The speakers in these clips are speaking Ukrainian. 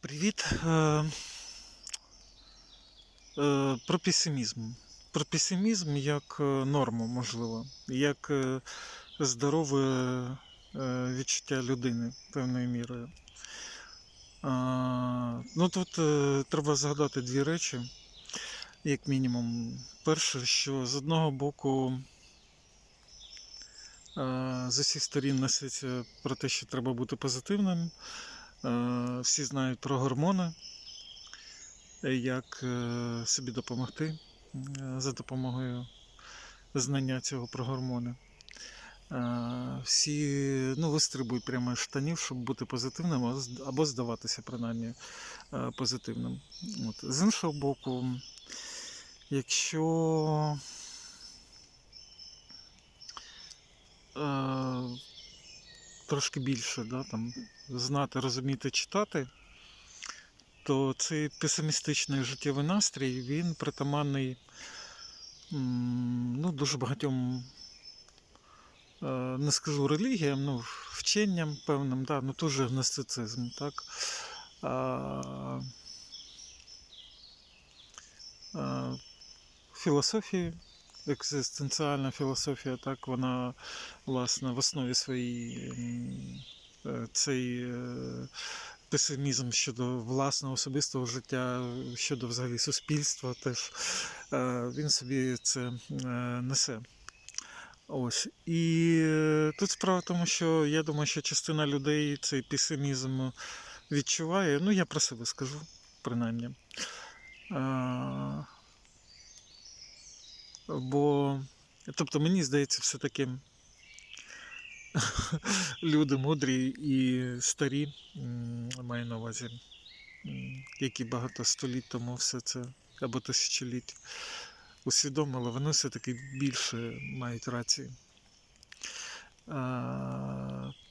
Привіт. Е, е, Про песимізм. Про песимізм як е, норму, можливо, як е, здорове е, відчуття людини певною мірою. А, Ну тут е, треба згадати дві речі, як мінімум. Перше, що з одного боку е, з усіх сторін несеться про те, що треба бути позитивним. Е, Всі знають про гормони, як е, собі допомогти е, за допомогою знання цього про гормони. Всі ну, вистрибують прямо з штанів, щоб бути позитивним або здаватися принаймні позитивним. От. З іншого боку, якщо трошки більше да, там, знати, розуміти, читати, то цей песимістичний життєвий настрій він притаманний ну, дуже багатьом, е, не скажу релігіям, ну, вченням певним, да, ну теж гностицизм, так. А, а, філософії, екзистенціальна філософія, так, вона власне в основі своїй е, цей е, песимізм щодо власного особистого життя, щодо взагалі суспільства, теж е, він собі це несе. Ось. І тут справа в тому, що я думаю, що частина людей цей песимізм відчуває. Ну, я про себе скажу, принаймні. Бо, тобто, мені здається, все-таки люди мудрі і старі, маю на увазі, які багато століть тому все це або тисячоліть усвідомили, вони все-таки більше мають рації.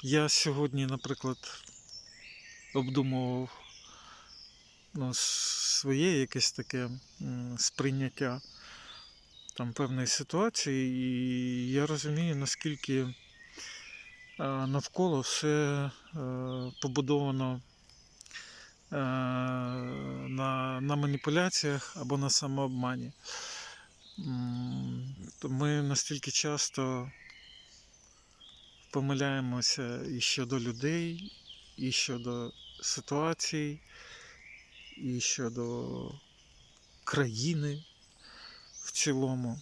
Я сьогодні, наприклад, обдумував ну, своє якесь таке сприйняття там певної ситуації, і я розумію, наскільки навколо все е, побудовано е, на, на маніпуляціях або на самообмані. Ми настільки часто помиляємося і щодо людей, і щодо ситуацій, і щодо країни в цілому.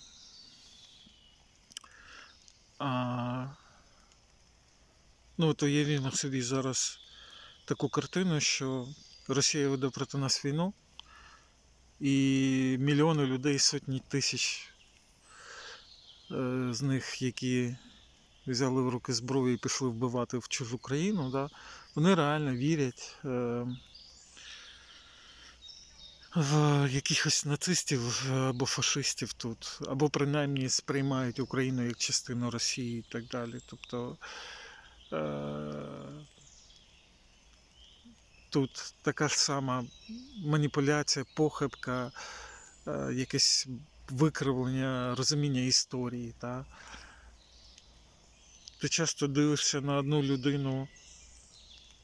А, ну, от уявімо собі зараз таку картину, що Росія веде проти нас війну, і мільйони людей, сотні тисяч е, з них, які взяли в руки зброю і пішли вбивати в чужу країну, да, вони реально вірять е, в якихось нацистів або фашистів тут, або принаймні сприймають Україну як частину Росії і так далі. Тобто е, тут така ж сама маніпуляція, похибка, е, якесь викривлення розуміння історії. Та? Ти часто дивишся на одну людину,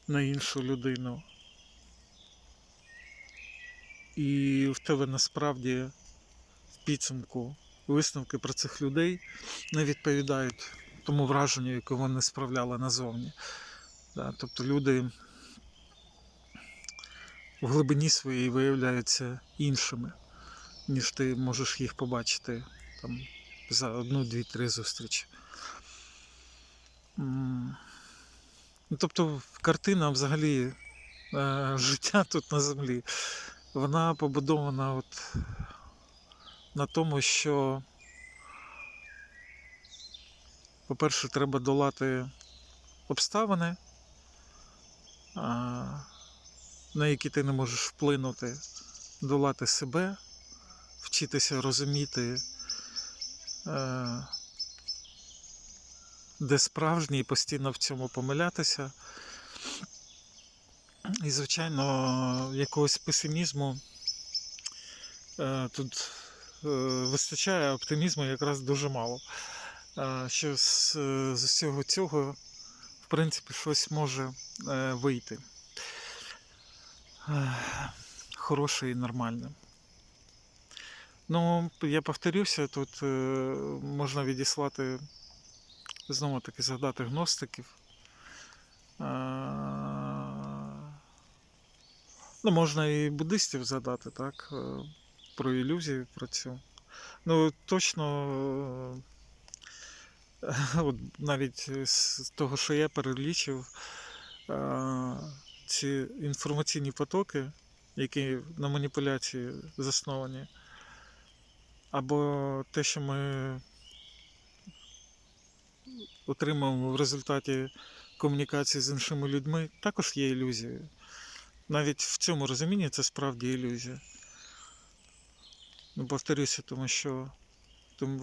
на іншу людину. І в тебе насправді в підсумку висновки про цих людей не відповідають тому враженню, яке вони справляли назовні. Тобто люди в глибині своїй виявляються іншими, ніж ти можеш їх побачити там, за одну, дві, три зустрічі. Ну, Тобто картина взагалі е, життя тут на землі, вона побудована от на тому, що, по-перше, треба долати обставини, на які ти не можеш вплинути, долати себе, вчитися розуміти, е, де справжній, і постійно в цьому помилятися. І, звичайно, якогось песимізму е, тут е, вистачає, оптимізму якраз дуже мало. Е, що з, усього цього, в принципі, щось може вийти. хороше і нормальне. Ну, я повторюся, тут можна відіслати, знову таки згадати гностиків. Е, Ну, можна і буддистів згадати, так? е, Про ілюзію, про цю. Ну, точно, е, от навіть з того, що я перелічив, е, ці інформаційні потоки, які на маніпуляції засновані, або те, що ми отримуємо в результаті комунікації з іншими людьми, також є ілюзією. Навіть в цьому розумінні це справді ілюзія. Ну, повторюся, тому що ти,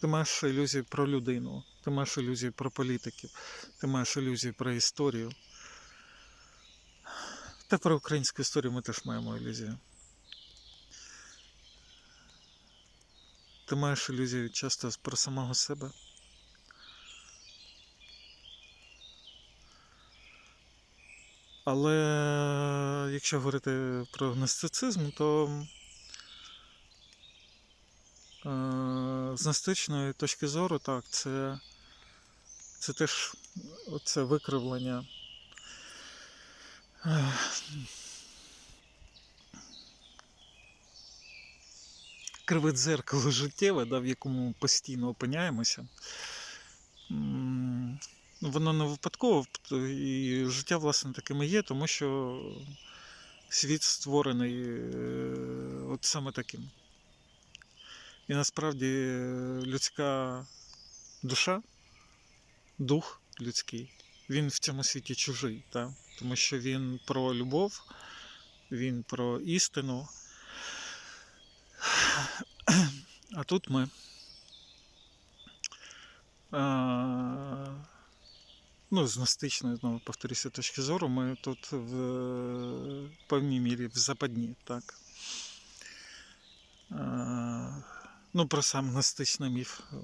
ти маєш ілюзії про людину, ти маєш ілюзії про політиків, ти маєш ілюзії про історію. Та про українську історію ми теж маємо ілюзію. Ти маєш ілюзію часто про самого себе. Але якщо говорити про гностицизм, то е, з гностичної точки зору, так, це, це теж це викривлення. е, Криве дзеркало життєве, да, в якому ми постійно опиняємося. Воно не випадково, і життя, власне, таким і є, тому що світ створений е, от саме таким. І насправді е, людська душа, дух людський, він в цьому світі чужий, та? тому що він про любов, він про істину. А тут ми. Ну, з гностичної, знову повторюся, точки зору, ми тут в е, певній мірі в западні, так. Ну, про сам гностичний міф. е,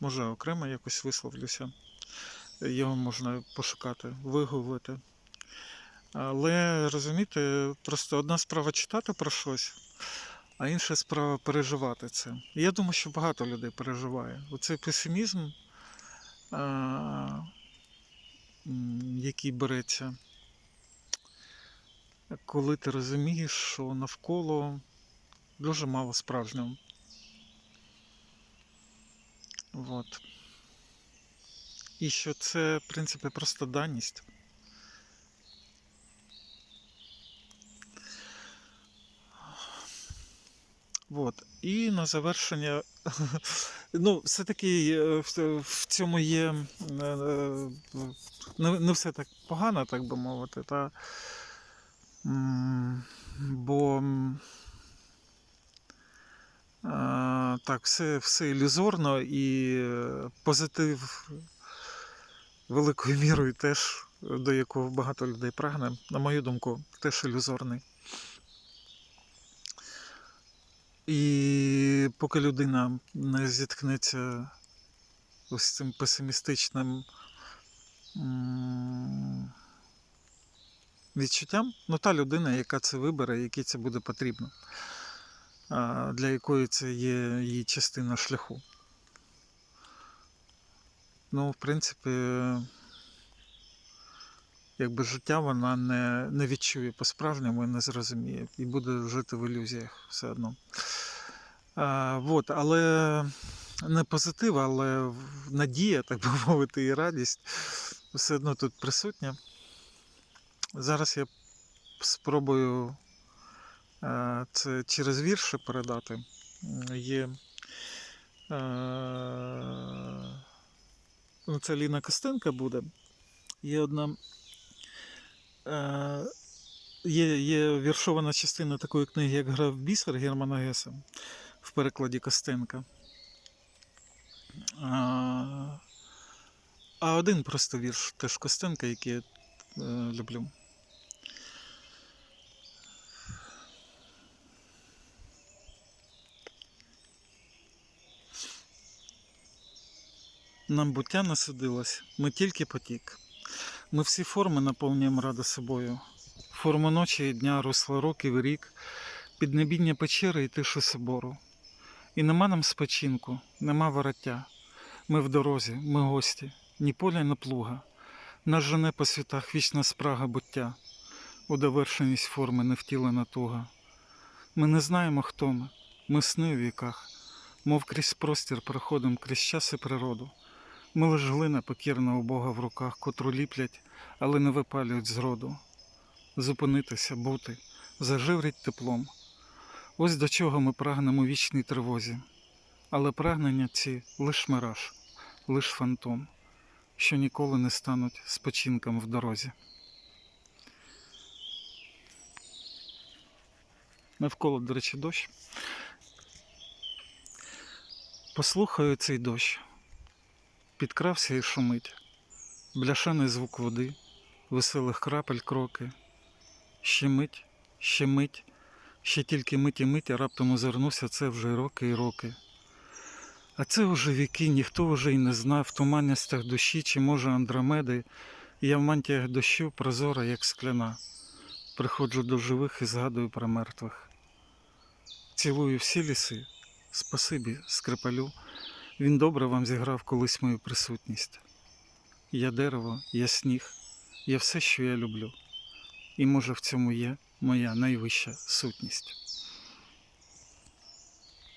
Може, окремо якось висловлюся. Його можна пошукати, вигуглити. Але розумієте, просто одна справа читати про щось, а інша справа переживати це. Я думаю, що багато людей переживає. Оцей песимізм, м, який береться, коли ти розумієш, що навколо дуже мало справжнього. От. І що це, в принципі, просто даність. От. І на завершення, ну, все-таки е, в, цьому є е, е, не, все так погано, так би мовити. Та, бо так, все, все ілюзорно і позитив великою мірою теж, до якого багато людей прагне, на мою думку, теж ілюзорний. І поки людина не зіткнеться ось цим песимістичним відчуттям, ну та людина, яка це вибере, якій це буде потрібно, для якої це є її частина шляху. Ну, в принципі, якби життя вона не, не відчує по-справжньому і не зрозуміє, і буде жити в ілюзіях все одно. А, вот, але не позитив, але надія, так би мовити, і радість все одно тут присутня. Зараз я спробую е, це через вірші передати. Є е, ну, це Ліна Костенка буде. Є одна. Е, є, є віршована частина такої книги, як Гра в бісер Германа Геса в перекладі Костенка. А, а один просто вірш теж Костенка, який я е, люблю. Нам буття насудилось, ми тільки потік. Ми всі форми наповнюємо ради собою. форму ночі і дня русло років і рік, піднебіння печери і тишу собору. І нема нам спочинку, нема вороття. Ми в дорозі, ми гості, ні поля, ні плуга. Нас жене по світах вічна спрага буття, у довершеність форми невтілена туга. Ми не знаємо, хто ми, ми сни у віках, мов крізь простір проходим крізь час і природу. Ми лиш глина покірна у Бога в руках, котру ліплять, але не випалюють зроду. Зупинитися, бути, заживріть теплом. Ось до чого ми прагнемо вічній тривозі. Але прагнення ці лиш мираж, лиш фантом, що ніколи не стануть спочинком в дорозі. Навколо, до речі, дощ. Послухаю цей дощ. Підкрався і шумить. Бляшаний звук води, веселих крапель кроки. Ще мить, ще мить, ще тільки мить і мить, а раптом озирнувся це вже роки і роки. А це уже віки, ніхто вже й не знав в туманностях душі, чи може Андромеди, і я в мантіях дощу прозора, як скляна. Приходжу до живих і згадую про мертвих. Цілую всі ліси, спасибі, скрипалю. Він добре вам зіграв колись мою присутність. Я дерево, я сніг, я все, що я люблю. І може в цьому є моя найвища сутність.